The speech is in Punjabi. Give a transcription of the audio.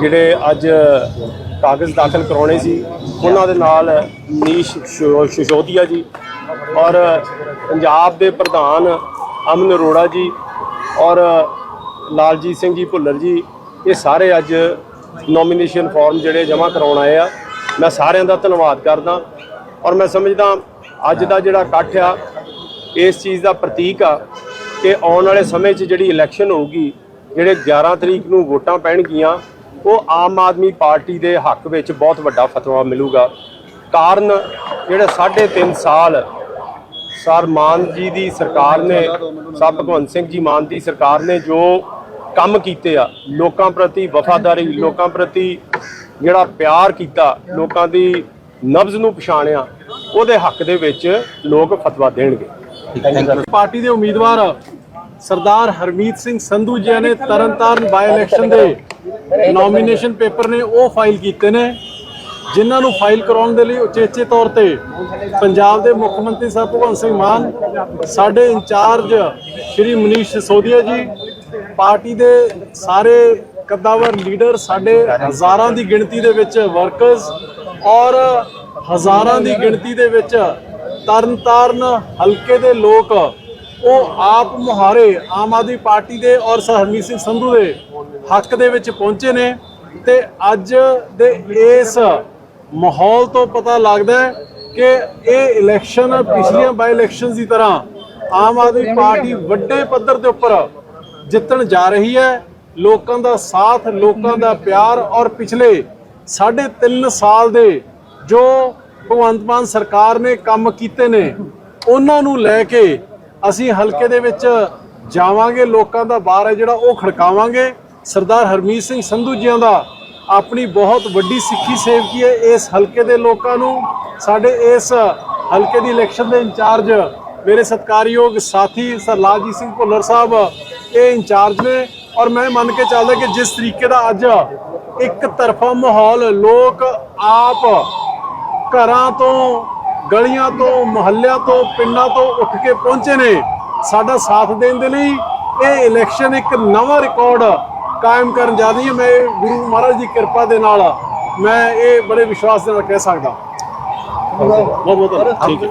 ਜਿਹੜੇ ਅੱਜ ਕਾਗਜ਼ ਦਾਖਲ ਕਰਾਉਣੇ ਸੀ, ਉਹਨਾਂ ਦੇ ਨਾਲ ਮਨੀਸ਼ ਸ਼ੋ- ਸਿਸੋਦੀਆ ਜੀ ਔਰ ਪੰਜਾਬ ਦੇ ਪ੍ਰਧਾਨ ਅਮਨ ਅਰੋੜਾ ਜੀ ਔਰ ਲਾਲਜੀਤ ਸਿੰਘ ਜੀ ਭੁੱਲਰ ਜੀ, ਇਹ ਸਾਰੇ ਅੱਜ ਨੋਮੀਨੇਸ਼ਨ ਫਾਰਮ ਜਿਹੜੇ ਜਮ੍ਹਾਂ ਕਰਾਉਣ ਆਏ ਆ। ਮੈਂ ਸਾਰਿਆਂ ਦਾ ਧੰਨਵਾਦ ਕਰਦਾ ਔਰ ਮੈਂ ਸਮਝਦਾ ਅੱਜ ਦਾ ਜਿਹੜਾ ਇਕੱਠ ਆ, ਇਸ ਚੀਜ਼ ਦਾ ਪ੍ਰਤੀਕ ਆ ਕਿ ਆਉਣ ਵਾਲੇ ਸਮੇਂ 'ਚ ਜਿਹੜੀ ਇਲੈਕਸ਼ਨ ਹੋਊਗੀ ਜਿਹੜੇ 11 ਤਰੀਕ ਨੂੰ ਵੋਟਾਂ ਪੈਣਗੀਆਂ ਉਹ ਆਮ ਆਦਮੀ ਪਾਰਟੀ ਦੇ ਹੱਕ ਵਿੱਚ ਬਹੁਤ ਵੱਡਾ ਫਤਵਾ ਮਿਲੂਗਾ। ਕਾਰਨ ਜਿਹੜੇ 3.5 ਸਾਲ ਸਰ ਮਾਨ ਜੀ ਦੀ ਸਰਕਾਰ ਨੇ ਸਰ ਭਗਵੰਤ ਸਿੰਘ ਜੀ ਮਾਨ ਦੀ ਸਰਕਾਰ ਨੇ ਜੋ ਕੰਮ ਕੀਤੇ ਆ ਲੋਕਾਂ ਪ੍ਰਤੀ ਵਫਾਦਾਰੀ ਲੋਕਾਂ ਪ੍ਰਤੀ ਜਿਹੜਾ ਪਿਆਰ ਕੀਤਾ ਲੋਕਾਂ ਦੀ ਨਬਜ਼ ਨੂੰ ਪਛਾਣਿਆ ਉਹਦੇ ਹੱਕ ਦੇ ਵਿੱਚ ਲੋਕ ਫਤਵਾ ਦੇਣਗੇ। ਪਾਰਟੀ ਦੇ ਉਮੀਦਵਾਰ ਸਰਦਾਰ ਹਰਮੀਤ ਸਿੰਘ ਸੰਧੂ ਜੀ ਨੇ ਤਰਨਤਾਰਨ ਬਾਈ ਇਲੈਕਸ਼ਨ ਦੇ ਨੋਮੀਨੇਸ਼ਨ ਪੇਪਰ ਨੇ ਉਹ ਫਾਈਲ ਕੀਤੇ ਨੇ, ਜਿਨ੍ਹਾਂ ਨੂੰ ਫਾਈਲ ਕਰਾਉਣ ਦੇ ਲਈ ਉਚੇਚੇ ਤੌਰ ਤੇ ਪੰਜਾਬ ਦੇ ਮੁੱਖ ਮੰਤਰੀ ਸਾਹਿਬ ਭਗਵੰਤ ਸਿੰਘ ਮਾਨ, ਸਾਡੇ ਇੰਚਾਰਜ ਸ਼੍ਰੀ ਮਨੀਸ਼ ਸਿਸੋਦੀਆ ਜੀ, ਪਾਰਟੀ ਦੇ ਸਾਰੇ ਕੱਦਾਵਰ ਲੀਡਰ ਸਾਡੇ ਹਜ਼ਾਰਾਂ ਦੀ ਗਿਣਤੀ ਦੇ ਵਿੱਚ ਵਰਕਰਸ ਔਰ ਹਜ਼ਾਰਾਂ ਦੀ ਗਿਣਤੀ ਦੇ ਵਿੱਚ ਤਰਨਤਾਰਨ ਹਲਕੇ ਦੇ ਲੋਕ ਉਹ ਆਪ ਮੁਹਾਰੇ ਆਮ ਆਦਮੀ ਪਾਰਟੀ ਦੇ ਔਰ ਸਰ ਹਰਮੀਤ ਸਿੰਘ ਸੰਧੂ ਦੇ ਹੱਕ ਦੇ ਵਿੱਚ ਪਹੁੰਚੇ ਨੇ ਤੇ ਅੱਜ ਦੇ ਇਸ ਮਾਹੌਲ ਤੋਂ ਪਤਾ ਲੱਗਦਾ ਹੈ ਕਿ ਇਹ ਇਲੈਕਸ਼ਨ ਪਿਛਲੀਆਂ ਬਾਈ ਇਲੈਕਸ਼ਨਸ ਦੀ ਤਰ੍ਹਾਂ ਆਮ ਆਦਮੀ ਪਾਰਟੀ ਵੱਡੇ ਪੱਧਰ ਦੇ ਉੱਪਰ ਜਿੱਤਣ ਜਾ ਰਹੀ ਹੈ। ਲੋਕਾਂ ਦਾ ਸਾਥ, ਲੋਕਾਂ ਦਾ ਪਿਆਰ ਔਰ ਪਿਛਲੇ ਸਾਢੇ 3 ਸਾਲ ਦੇ ਜੋ ਭਗਵੰਤ ਮਾਨ ਸਰਕਾਰ ਨੇ ਕੰਮ ਕੀਤੇ ਨੇ, ਉਹਨਾਂ ਨੂੰ ਲੈ ਕੇ ਅਸੀਂ ਹਲਕੇ ਦੇ ਵਿੱਚ ਜਾਵਾਂਗੇ, ਲੋਕਾਂ ਦਾ ਬਾਰ ਹੈ ਜਿਹੜਾ ਉਹ ਖੜਕਾਵਾਂਗੇ। ਸਰਦਾਰ ਹਰਮੀਤ ਸਿੰਘ ਸੰਧੂ ਜੀਆਂ ਦਾ ਆਪਣੀ ਬਹੁਤ ਵੱਡੀ ਸਿੱਖੀ ਸੇਵਕੀ ਹੈ। ਇਸ ਹਲਕੇ ਦੇ ਲੋਕਾਂ ਨੂੰ, ਸਾਡੇ ਇਸ ਹਲਕੇ ਦੀ ਇਲੈਕਸ਼ਨ ਦੇ ਇੰਚਾਰਜ, ਮੇਰੇ ਸਤਿਕਾਰਯੋਗ ਸਾਥੀ ਸਰ ਲਾਲਜੀਤ ਸਿੰਘ ਭੁੱਲਰ ਸਾਹਿਬ, ਇਹ ਇੰਚਾਰਜ ਨੇ। ਔਰ ਮੈਂ ਮੰਨ ਕੇ ਚੱਲਦਾ ਕਿ ਜਿਸ ਤਰੀਕੇ ਦਾ ਅੱਜ ਇੱਕ ਤਰਫਾ ਮਾਹੌਲ ਲੋਕ ਆਪ ਘਰਾਂ ਤੋਂ ਗਲੀਆਂ ਤੋਂ ਮੁਹੱਲਿਆਂ ਤੋਂ ਪਿੰਡਾਂ ਤੋਂ ਉੱਠ ਕੇ ਪਹੁੰਚੇ ਨੇ। ਸਾਡਾ ਸਾਥ ਦੇਣ ਦੇ ਲਈ ਇਹ ਇਲੈਕਸ਼ਨ ਇੱਕ ਨਵਾਂ ਰਿਕਾਰਡ ਕਾਇਮ ਕਰਨ ਜਾ ਰਹੀ ਹੈ। ਮੈਂ ਗੁਰੂ ਮਹਾਰਾਜ ਦੀ ਕਿਰਪਾ ਦੇ ਨਾਲ ਮੈਂ ਇਹ ਬੜੇ ਵਿਸ਼ਵਾਸ ਦੇ ਨਾਲ ਕਹਿ ਸਕਦਾ। ਬਹੁਤ ਬਹੁਤ। ਠੀਕ ਹੈ।